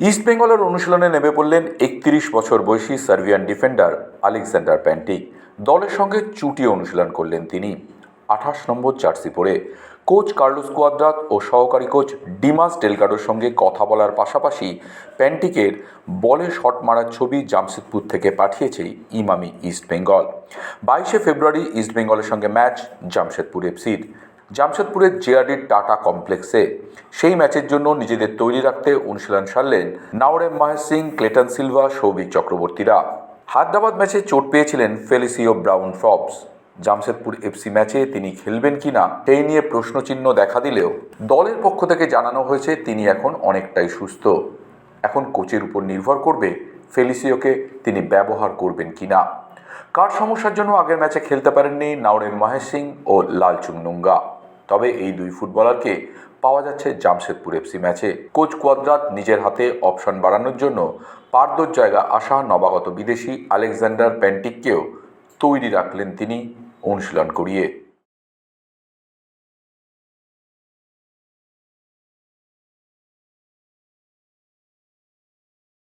East বেঙ্গলের অনুশীলনে নেমে পড়লেন একত্রিশ বছর বয়সী সার্বিয়ান ডিফেন্ডার আলেকজান্ডার প্যান্টিক। দলের সঙ্গে চুটি অনুশীলন করলেন তিনি। আঠাশ নম্বর জার্সি পরে কোচ কার্লোস কুয়াদ্রাত ও সহকারী কোচ ডিমাস ডেলগাডোর সঙ্গে কথা বলার পাশাপাশি প্যান্টিকের বলে শট মারার ছবি জামশেদপুর থেকে পাঠিয়েছে ইমামি ইস্ট বেঙ্গল। বাইশে ফেব্রুয়ারি ইস্ট বেঙ্গলের সঙ্গে ম্যাচ জামশেদপুর এফসির। জামশেদপুরের জেআরডির টাটা কমপ্লেক্সে। সেই ম্যাচের জন্য নিজেদের তৈরি রাখতে অনুশীলন সারলেন নাওরেম মাহেশ সিং, ক্লেটন সিলভা, সৌভিক চক্রবর্তীরা। হায়দ্রাবাদ ম্যাচে চোট পেয়েছিলেন ফেলিসিও ব্রাউন ফ্রপস জামশেদপুর এফসি ম্যাচে তিনি খেলবেন কিনা, সেই নিয়ে প্রশ্নচিহ্ন দেখা দিলেও দলের পক্ষ থেকে জানানো হয়েছে তিনি এখন অনেকটাই সুস্থ। এখন কোচের উপর নির্ভর করবে ফেলিসিওকে তিনি ব্যবহার করবেন কিনা। কার সমস্যার জন্য আগের ম্যাচে খেলতে পারেননি নাওরেন মহেশ সিং ও লালচুং নুঙ্গা? তবে এই দুই ফুটবলারকে পাওয়া যাচ্ছে জামশেদপুর এফসি ম্যাচে। কোচ কোয়াদ্রাত নিজের হাতে অপশন বাড়ানোর জন্য পারদোর জায়গা আসা নবাগত বিদেশি আলেকজান্ডার প্যান্টিককেও তৈরি রাখলেন তিনি অনুশীলন করিয়ে।